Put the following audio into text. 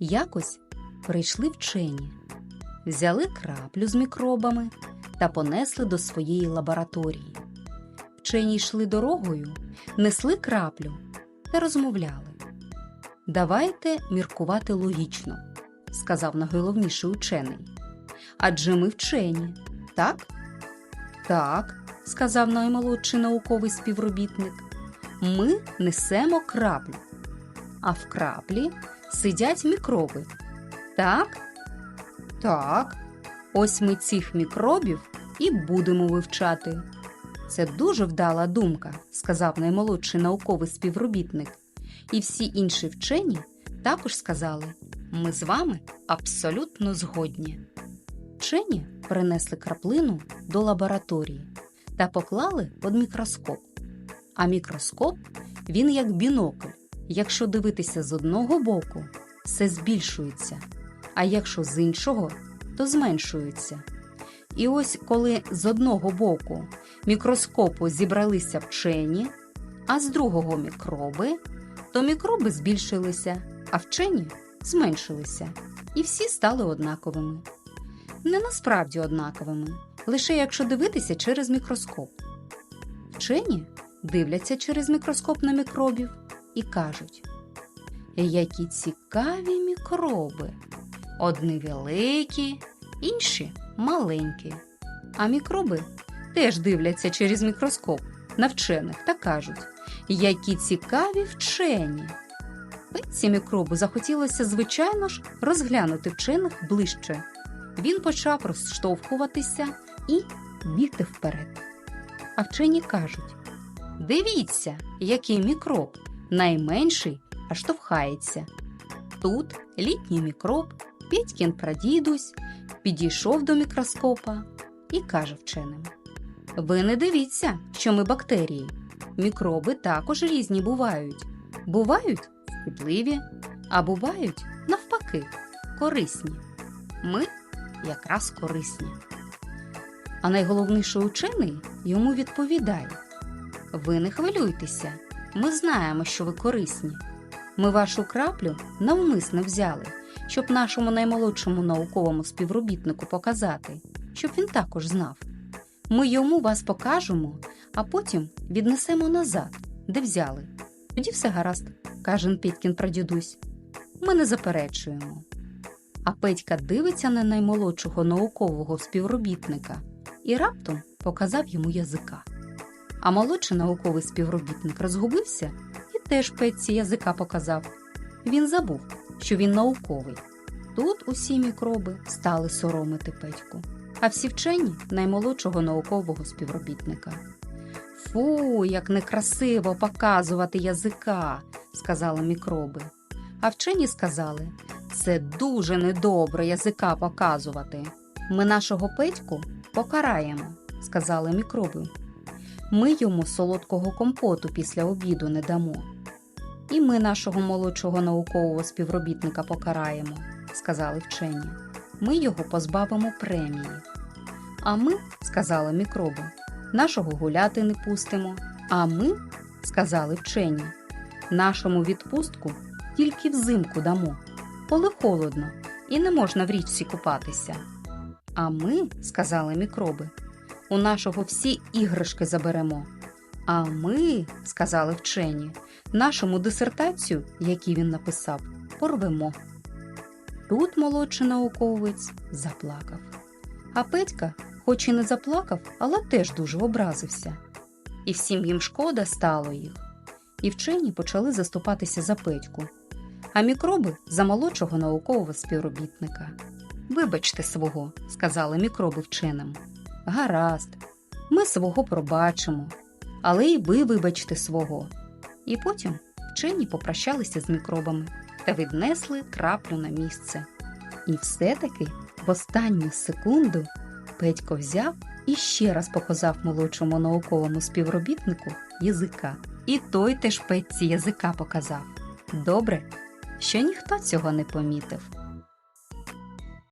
Якось прийшли вчені, взяли краплю з мікробами та понесли до своєї лабораторії. Вчені йшли дорогою, несли краплю та розмовляли. Давайте міркувати логічно, сказав найголовніший учений. Адже ми вчені, так? Так, сказав наймолодший науковий співробітник. Ми несемо краплю, а в краплі сидять мікроби. Так? Так. Ось ми цих мікробів і будемо вивчати. Це дуже вдала думка, сказав наймолодший науковий співробітник. І всі інші вчені також сказали: ми з вами абсолютно згодні. Вчені принесли краплину до лабораторії та поклали під мікроскоп. А мікроскоп він як бінокль. Якщо дивитися з одного боку, все збільшується, а якщо з іншого, то зменшується. І ось коли з одного боку мікроскопу зібралися вчені, а з другого мікроби, то мікроби збільшилися, а вчені зменшилися, і всі стали однаковими. Не насправді однаковими, лише якщо дивитися через мікроскоп. Вчені дивляться через мікроскоп на мікробів і кажуть, які цікаві мікроби. Одні великі, інші маленькі. А мікроби теж дивляться через мікроскоп на вчених та кажуть, які цікаві вчені. Петці мікробу захотілося, звичайно ж, розглянути вчених ближче. Він почав розштовхуватися і бігти вперед. А вчені кажуть: Дивіться, який мікроб найменший, а штовхається. Тут літній мікроб, Петькін прадідусь, підійшов до мікроскопа і каже вченим: Ви не дивіться, що ми бактерії. Мікроби також різні бувають. Бувають шкідливі, а бувають навпаки корисні. Ми якраз корисні. А найголовніший учений йому відповідає: Ви не хвилюйтеся, ми знаємо, що ви корисні. Ми вашу краплю навмисно взяли, щоб нашому наймолодшому науковому співробітнику показати, щоб він також знав. Ми йому вас покажемо, а потім віднесемо назад, де взяли. Тоді все гаразд, каже Петькін прадідусь. Ми не заперечуємо. А Петька дивиться на наймолодшого наукового співробітника і раптом показав йому язика. А молодший науковий співробітник розгубився і теж Петці язика показав. Він забув, що він науковий. Тут усі мікроби стали соромити Петьку, а всі вчені наймолодшого наукового співробітника. Фу, як некрасиво показувати язика, сказали мікроби. А вчені сказали, це дуже недобре язика показувати. Ми нашого Петьку покараємо, сказали мікроби. Ми йому солодкого компоту після обіду не дамо. І ми нашого молодшого наукового співробітника покараємо, сказали вчені. Ми його позбавимо премії. А ми, сказали мікроби, нашого гуляти не пустимо. А ми, сказали вчені, нашому відпустку тільки взимку дамо, коли холодно і не можна в річці купатися. А ми, сказали мікроби, у нашого всі іграшки заберемо. А ми, сказали вчені, нашому дисертацію, яку він написав, порвемо. Тут молодший науковець заплакав. А Петька, хоч і не заплакав, але теж дуже образився. І всім їм шкода стало їх. І вчені почали заступатися за Петьку, а мікроби за молодшого наукового співробітника. Вибачте свого, сказали мікроби вченим. Гаразд, ми свого пробачимо, але й ви вибачте свого. І потім вчені попрощалися з мікробами та віднесли краплю на місце. І все-таки в останню секунду Петько взяв і ще раз показав молодшому науковому співробітнику язика. І той теж Петці язика показав. Добре, що ніхто цього не помітив.